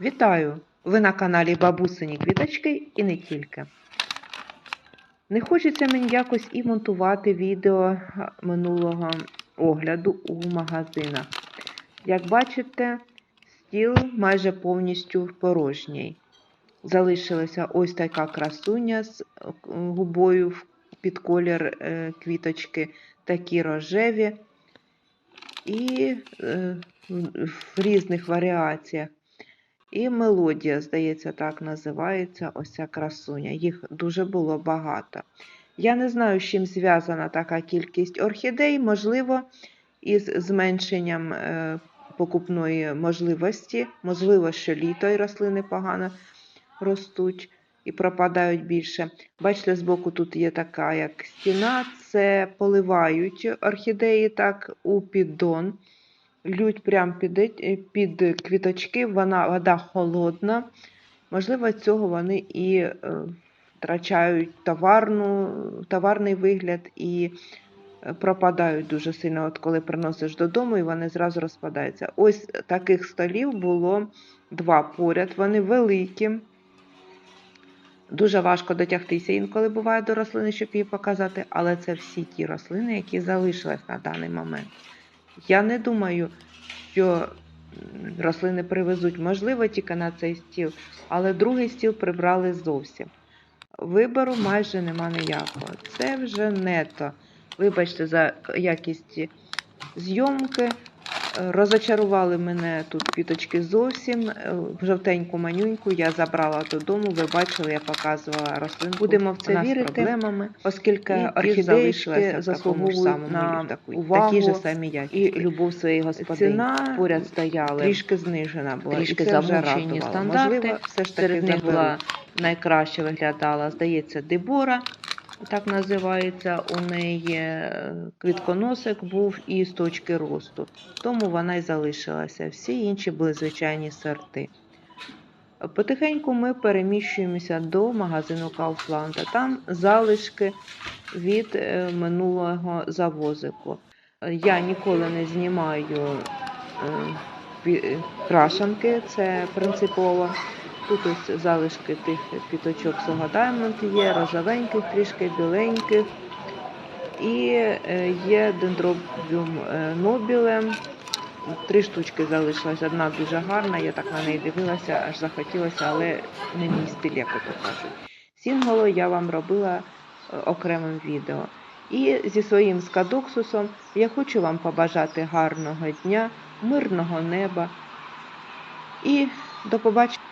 Вітаю! Ви на каналі Бабусині Квіточки і не тільки. Не хочеться мені якось і монтувати відео минулого огляду у магазинах. Як бачите, стіл майже повністю порожній. Залишилася ось така красуня з губою під колір е, квіточки, такі рожеві. І е, в різних варіаціях. І мелодія, здається, так називається ось ця красуня. Їх дуже було багато. Я не знаю, з чим зв'язана така кількість орхідей, можливо, із зменшенням е, покупної можливості. Можливо, що літо і рослини погано ростуть і пропадають більше. Бачите, збоку тут є така як стіна, це поливають орхідеї так у піддон лють прямо під, е- під квіточки, вона, вода холодна. Можливо, цього вони і е, втрачають товарну, товарний вигляд і е, пропадають дуже сильно, от коли приносиш додому, і вони зразу розпадаються. Ось таких столів було два поряд, вони великі. Дуже важко дотягтися інколи буває до рослини, щоб її показати, але це всі ті рослини, які залишились на даний момент. Я не думаю, що рослини привезуть, можливо, тільки на цей стіл, але другий стіл прибрали зовсім. Вибору майже нема ніякого. Це вже нето. Вибачте за якість зйомки. Розочарували мене тут квіточки зовсім. Е, Жовтеньку манюньку я забрала додому. Ви бачили, я показувала рослинку. Будемо в це Вона з вірити, проблемами, оскільки орхідеї заслуговують в на таку- увагу такі ж самі якісті. і любов своєї господині. Ціна поряд стояли. трішки знижена була. трішки і це вже замовчені радувало. стандарти. Можливо, все ж таки була найкраще виглядала, здається, Дебора, так називається. У неї е, квітконосик був і з точки росту. Тому вона й залишилася. Всі інші були звичайні сорти. Потихеньку ми переміщуємося до магазину Kaufland. Там залишки від е, минулого завозику. Я ніколи не знімаю е, крашанки, це принципово. Тут ось залишки тих піточок Сога є, розовеньких, трішки біленьких. І е, є дендробіум е, нобілем. Три штучки залишилось. Одна дуже гарна, я так на неї дивилася, аж захотілося, але не мій стиль, як ото кажуть. Сінголо я вам робила е, окремим відео. І зі своїм скадоксусом я хочу вам побажати гарного дня, мирного неба. І до побачення.